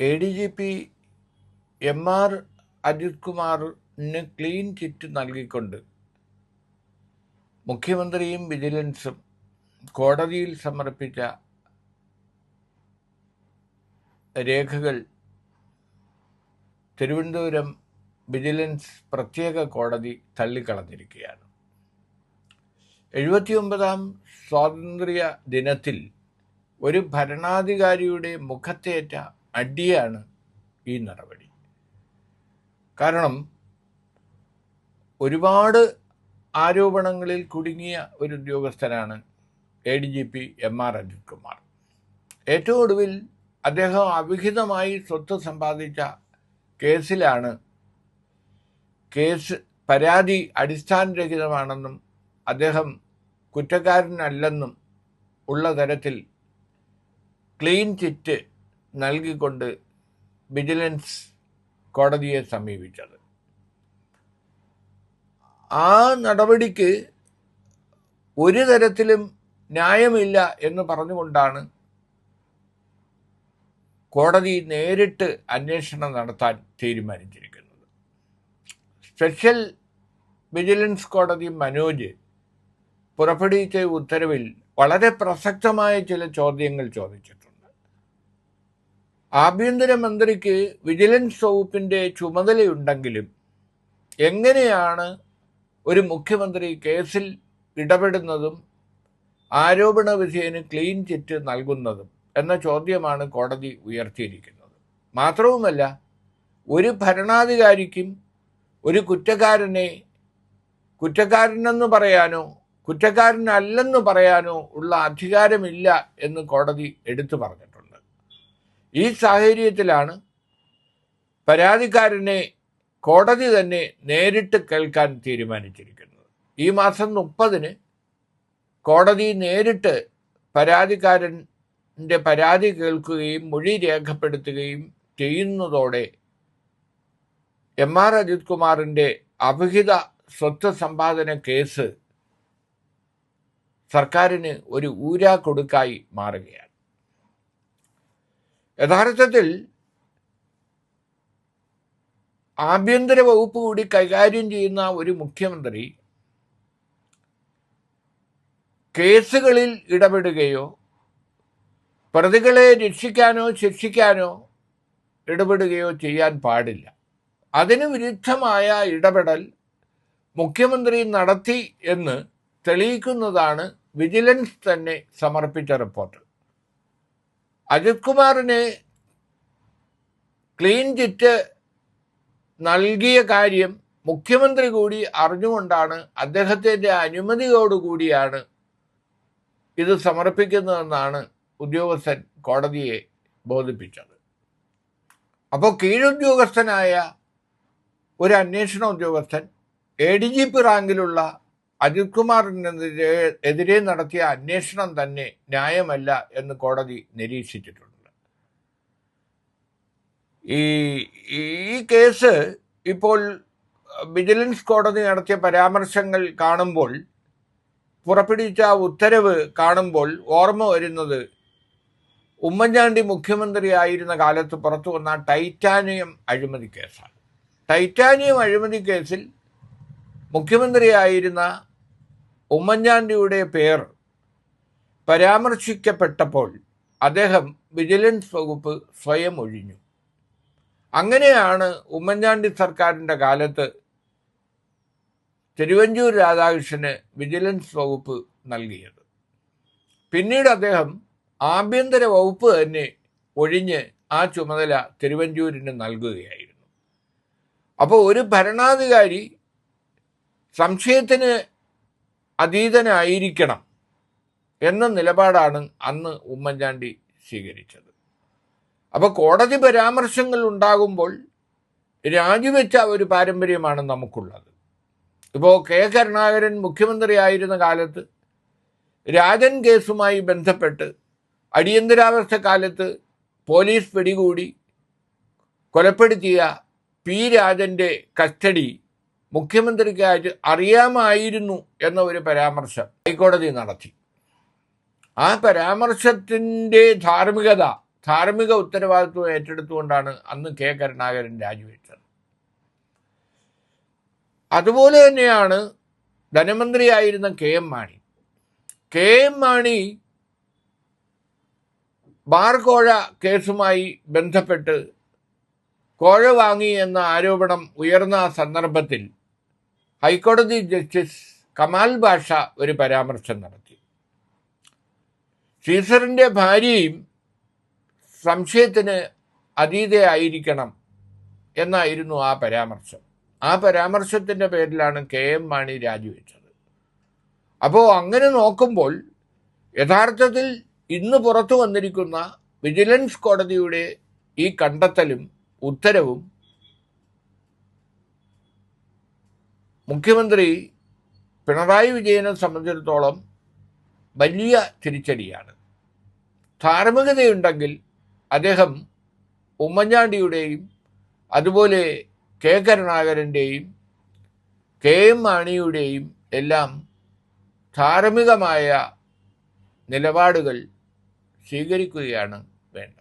A D G P M R Ajith കുമാറിന് clean chit നൽകിക്കൊണ്ട് മുഖ്യമന്ത്രിയും വിജിലൻസും കോടതിയിൽ സമർപ്പിച്ച രേഖകൾ തിരുവനന്തപുരം വിജിലൻസ് പ്രത്യേക കോടതി തള്ളിക്കളഞ്ഞിരിക്കുകയാണ്. എഴുപത്തിയൊമ്പതാം സ്വാതന്ത്ര്യ ദിനത്തിൽ ഒരു ഭരണാധികാരിയുടെ മുഖത്തേറ്റ അടിയാണ് ഈ നടപടി. കാരണം ഒരുപാട് ആരോപണങ്ങളിൽ കുടുങ്ങിയ ഒരു ഉദ്യോഗസ്ഥനാണ് A D G P M R Ajith Kumar ഏറ്റവും ഒടുവിൽ അദ്ദേഹം അവിഹിതമായി സ്വത്ത് സമ്പാദിച്ച കേസിലാണ് കേസ് പരാതി അടിസ്ഥാനരഹിതമാണെന്നും അദ്ദേഹം കുറ്റക്കാരനല്ലെന്നും ഉള്ള തരത്തിൽ ക്ലീൻ ചിറ്റ് നൽകിക്കൊണ്ട് വിജിലൻസ് കോടതിയെ സമീപിച്ചത്. ആ നടപടിക്ക് ഒരു തരത്തിലും ന്യായമില്ല എന്ന് പറഞ്ഞുകൊണ്ടാണ് കോടതി നേരിട്ട് അന്വേഷണം നടത്താൻ തീരുമാനിച്ചിരിക്കുന്നത്. സ്പെഷ്യൽ വിജിലൻസ് കോടതി മനോജ് പുറപ്പെടുവിച്ച ഉത്തരവിൽ വളരെ പ്രസക്തമായ ചില ചോദ്യങ്ങൾ ചോദിച്ചിട്ടുണ്ട്. ആഭ്യന്തരമന്ത്രിക്ക് വിജിലൻസ് വകുപ്പിന്റെ ചുമതലയുണ്ടെങ്കിലും എങ്ങനെയാണ് ഒരു മുഖ്യമന്ത്രി കേസിൽ ഇടപെടുന്നതും ആരോപണ വിധേയന് ക്ലീൻ ചിറ്റ് നൽകുന്നതും എന്ന ചോദ്യമാണ് കോടതി ഉയർത്തിയിരിക്കുന്നത്. മാത്രവുമല്ല ഒരു ഭരണാധികാരിക്കും ഒരു കുറ്റക്കാരനെ കുറ്റക്കാരനെന്ന് പറയാനോ കുറ്റക്കാരനല്ലെന്ന് പറയാനോ ഉള്ള അധികാരമില്ല എന്ന് കോടതി എടുത്തു പറഞ്ഞിട്ടുണ്ട്. ഈ സാഹചര്യത്തിലാണ് പരാതിക്കാരനെ കോടതി തന്നെ നേരിട്ട് കേൾക്കാൻ തീരുമാനിച്ചിരിക്കുന്നത്. ഈ മാസം മുപ്പതിന് കോടതി നേരിട്ട് പരാതിക്കാരന്റെ പരാതി കേൾക്കുകയും മൊഴി രേഖപ്പെടുത്തുകയും ചെയ്യുന്നതോടെ എം ആർ അജിത് കുമാറിന്റെ അവിഹിത സ്വത്ത് സമ്പാദന കേസ് സർക്കാരിന് ഒരു ഊരാ കൊടുക്കായി മാറുകയാണ്. യഥാർത്ഥത്തിൽ ആഭ്യന്തര വകുപ്പ് കൂടി കൈകാര്യം ചെയ്യുന്ന ഒരു മുഖ്യമന്ത്രി കേസുകളിൽ ഇടപെടുകയോ പ്രതികളെ രക്ഷിക്കാനോ ശിക്ഷിക്കാനോ ഇടപെടുകയോ ചെയ്യാൻ പാടില്ല. അതിന് വിരുദ്ധമായ ഇടപെടൽ മുഖ്യമന്ത്രി നടത്തി എന്ന് തെളിയിക്കുന്നതാണ് വിജിലൻസ് തന്നെ സമർപ്പിച്ച റിപ്പോർട്ട്. അജിത് കുമാറിന് ക്ലീൻ ചിറ്റ് നൽകിയ കാര്യം മുഖ്യമന്ത്രി കൂടി അറിഞ്ഞുകൊണ്ടാണ് അദ്ദേഹത്തിന്റെ അനുമതിയോടുകൂടിയാണ് ഇത് സമർപ്പിക്കുന്നതെന്നാണ് ഉദ്യോഗസ്ഥൻ കോടതിയെ ബോധിപ്പിച്ചത്. അപ്പോൾ കീഴുദ്യോഗസ്ഥനായ ഒരു അന്വേഷണ ഉദ്യോഗസ്ഥൻ എ ഡി ജി പി റാങ്കിലുള്ള അജിത് കുമാറിനെതിരെ എതിരെ നടത്തിയ അന്വേഷണം തന്നെ ന്യായമല്ല എന്ന് കോടതി നിരീക്ഷിച്ചിട്ടുണ്ട്. ഈ ഈ കേസ് ഇപ്പോൾ വിജിലൻസ് കോടതി നടത്തിയ പരാമർശങ്ങൾ കാണുമ്പോൾ പുറപ്പെടുവിച്ച ഉത്തരവ് കാണുമ്പോൾ ഓർമ്മ വരുന്നത് ഉമ്മൻചാണ്ടി മുഖ്യമന്ത്രിയായിരുന്ന കാലത്ത് പുറത്തു വന്ന ടൈറ്റാനിയം അഴിമതി കേസാണ്. ടൈറ്റാനിയം അഴിമതി കേസിൽ മുഖ്യമന്ത്രിയായിരുന്ന ഉമ്മൻചാണ്ടിയുടെ പേർ പരാമർശിക്കപ്പെട്ടപ്പോൾ അദ്ദേഹം വിജിലൻസ് വകുപ്പ് സ്വയം ഒഴിഞ്ഞു. അങ്ങനെയാണ് ഉമ്മൻചാണ്ടി സർക്കാരിന്റെ കാലത്ത് തിരുവഞ്ചൂർ രാധാകൃഷ്ണന് വിജിലൻസ് വകുപ്പ് നൽകിയത്. പിന്നീട് അദ്ദേഹം ആഭ്യന്തര വകുപ്പ് തന്നെ ഒഴിഞ്ഞ് ആ ചുമതല തിരുവഞ്ചൂരിന് നൽകുകയായിരുന്നു. അപ്പോൾ ഒരു ഭരണാധികാരി സംശയത്തിന് അതീതനായിരിക്കണം എന്ന നിലപാടാണ് അന്ന് ഉമ്മൻചാണ്ടി സ്വീകരിച്ചത്. അപ്പോൾ കോടതി പരാമർശങ്ങൾ ഉണ്ടാകുമ്പോൾ രാജിവെച്ച ഒരു പാരമ്പര്യമാണ് നമുക്കുള്ളത്. ഇപ്പോൾ കെ കരുണാകരൻ മുഖ്യമന്ത്രിയായിരുന്ന കാലത്ത് രാജൻ കേസുമായി ബന്ധപ്പെട്ട് അടിയന്തരാവസ്ഥ കാലത്ത് പോലീസ് പിടികൂടി കൊലപ്പെടുത്തിയ പി രാജന്റെ കസ്റ്റഡി മുഖ്യമന്ത്രിക്ക് അറിയാമായിരുന്നു എന്ന ഒരു പരാമർശം ഹൈക്കോടതി നടത്തി. ആ പരാമർശത്തിന്റെ ധാർമ്മികത ധാർമ്മിക ഉത്തരവാദിത്വം ഏറ്റെടുത്തുകൊണ്ടാണ് അന്ന് കെ. കരുണാകരൻ രാജിവെച്ചത്. അതുപോലെ തന്നെയാണ് ധനമന്ത്രിയായിരുന്ന K. M. Mani. K. M. Mani bar കോഴ കേസുമായി ബന്ധപ്പെട്ട് കോഴ വാങ്ങി എന്ന ആരോപണം ഉയർന്ന സന്ദർഭത്തിൽ ഹൈക്കോടതി ജസ്റ്റിസ് കമാൽ ബാഷ ഒരു പരാമർശം നടത്തി. സീസറിന്റെ ഭാര്യയും സംശയത്തിന് അതീതയായിരിക്കണം എന്നായിരുന്നു ആ പരാമർശം. ആ പരാമർശത്തിന്റെ പേരിലാണ് കെ എം മാണി രാജിവെച്ചത് അപ്പോൾ അങ്ങനെ നോക്കുമ്പോൾ യഥാർത്ഥത്തിൽ ഇന്ന് പുറത്തു വന്നിരിക്കുന്ന വിജിലൻസ് കോടതിയുടെ ഈ കണ്ടെത്തലും ഉത്തരവും മുഖ്യമന്ത്രി പിണറായി വിജയനെ സംബന്ധിച്ചിടത്തോളം വലിയ തിരിച്ചടിയാണ്. ധാർമ്മികതയുണ്ടെങ്കിൽ അദ്ദേഹം ഉമ്മൻചാണ്ടിയുടെയും അതുപോലെ കെ കരുണാകരന്റെയും കെ എം മാണിയുടെയും എല്ലാം ധാർമ്മികമായ നിലപാടുകൾ സ്വീകരിക്കുകയാണ് വേണ്ടത്.